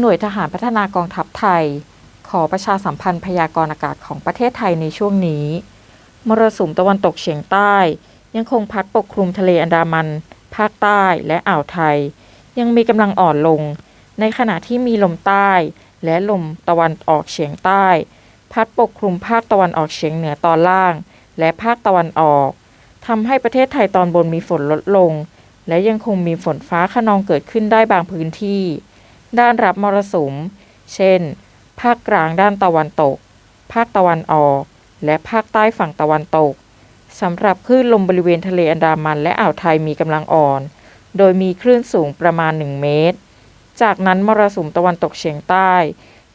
หน่วยทหารพัฒนากองทัพไทย ขอประชาสัมพันธ์พยากรณ์อากาศของประเทศไทยในช่วงนี้ มรสุมตะวันตกเฉียงใต้ ยังคงพัดปกคลุมทะเลอันดามัน ภาคใต้และอ่าวไทย ยังมีกำลังอ่อนลง ในขณะที่มีลมใต้ และลมตะวันออกเฉียงใต้ พัดปกคลุมภาคตะวันออกเฉียงเหนือตอนล่าง และภาคตะวันออกทำให้ประเทศไทยตอนบนมีฝนลดลง และยังคงมีฝนฟ้าขนองเกิดขึ้นได้บางพื้นที่ ด้านรับมรสุม เช่น ภาคกลางด้านตะวันตก ภาคตะวันออก และภาคใต้ฝั่งตะวันตกสำหรับคลื่นลมบริเวณทะเลอันดามันและอ่าวไทยมีกำลังอ่อน โดยมีคลื่นสูงประมาณ 1 เมตร จากนั้นมรสุมตะวันตกเฉียงใต้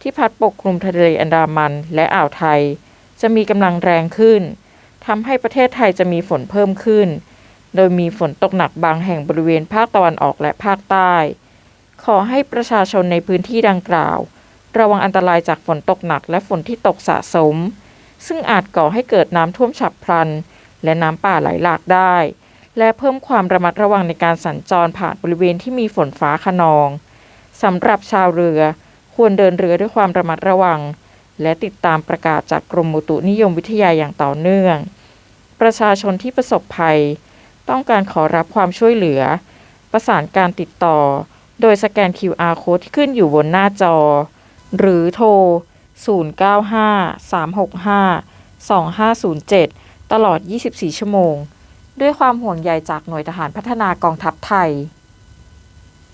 ที่พัดปกคลุมทะเลอันดามันและอ่าวไทย จะมีกำลังแรงขึ้นทำให้ประเทศไทยจะมีฝนเพิ่มขึ้น โดยมีฝนตกหนักบางแห่งบริเวณภาคตะวันออกและภาคใต้ ขอให้ประชาชนในพื้นที่ดังกล่าว ระวังอันตรายจากฝนตกหนักและฝนที่ตกสะสม ซึ่งอาจก่อให้เกิดน้ำท่วมฉับพลัน และน้ำป่าไหลหลากได้ และเพิ่มความระมัดระวังในการสัญจรผ่านบริเวณที่มีฝนฟ้าขนองสำหรับชาวเรือ ควรเดินเรือด้วยความระมัดระวัง และติดตามประกาศจากกรมอุตุนิยมวิทยาอย่างต่อเนื่อง ประชาชนที่ประสบภัย ต้องการขอรับความช่วยเหลือ ประสานการติดต่อ โดยสแกน QR code ที่ขึ้นอยู่บนหน้าจอ หรือโทร 0953652507 ตลอด 24 ชั่วโมง ด้วยความห่วงใยจากหน่วยทหารพัฒนากองทัพไทย